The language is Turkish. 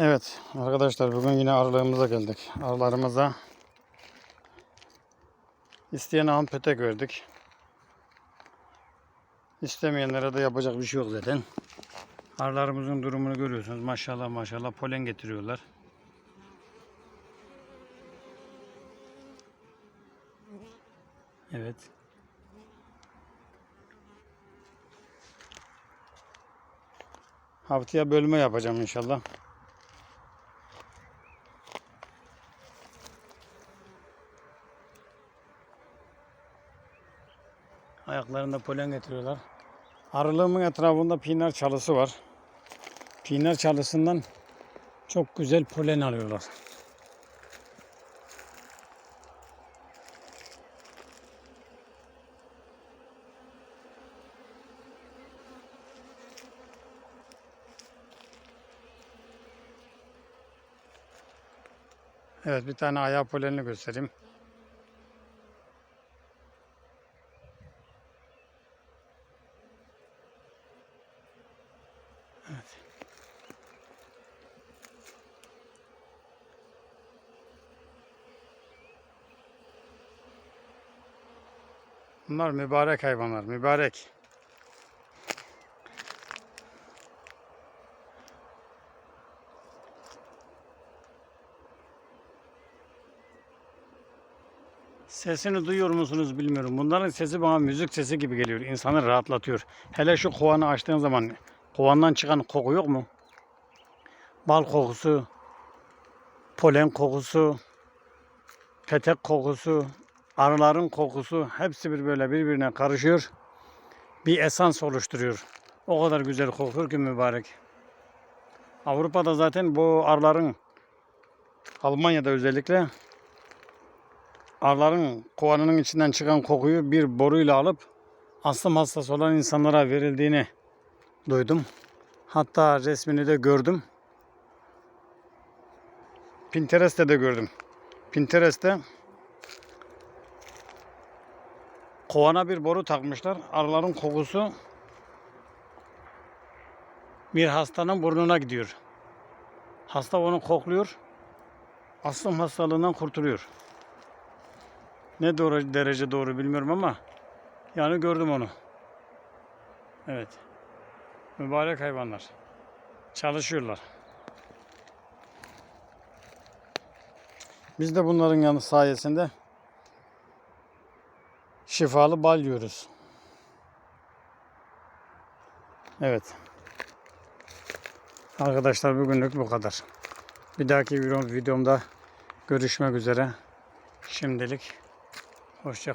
Evet arkadaşlar bugün yine arılığımıza geldik. Arılarımıza isteyen ampete verdik. İstemeyenlere de yapacak bir şey yok zaten. Arılarımızın durumunu görüyorsunuz. Maşallah maşallah polen getiriyorlar. Evet. Haftaya bölme yapacağım inşallah. Ayaklarında polen getiriyorlar. Arılığımın etrafında pinar çalısı var. Pinar çalısından çok güzel polen alıyorlar. Evet bir tane ayağı polenini göstereyim. Bunlar mübarek hayvanlar, mübarek. Sesini duyuyor musunuz bilmiyorum. Bunların sesi bana müzik sesi gibi geliyor. İnsanı rahatlatıyor. Hele şu kovanı açtığın zaman kovandan çıkan koku yok mu? Bal kokusu, polen kokusu, petek kokusu, arıların kokusu hepsi bir böyle birbirine karışıyor. Bir esans oluşturuyor. O kadar güzel kokuyor ki mübarek. Avrupa'da zaten bu arıların Almanya'da özellikle arıların kovanının içinden çıkan kokuyu bir boruyla alıp astım hastası olan insanlara verildiğini duydum. Hatta resmini de gördüm. Pinterest'te de gördüm. Pinterest'te kovana bir boru takmışlar. Arıların kokusu bir hastanın burnuna gidiyor. Hasta onu kokluyor. Astım hastalığından kurtuluyor. Ne doğru derece doğru bilmiyorum ama yani gördüm onu. Evet. Mübarek hayvanlar. Çalışıyorlar. Biz de bunların yanı sayesinde şifalı bal yiyoruz. Evet. Arkadaşlar bugünlük bu kadar. Bir dahaki video- videomda görüşmek üzere. Şimdilik hoşça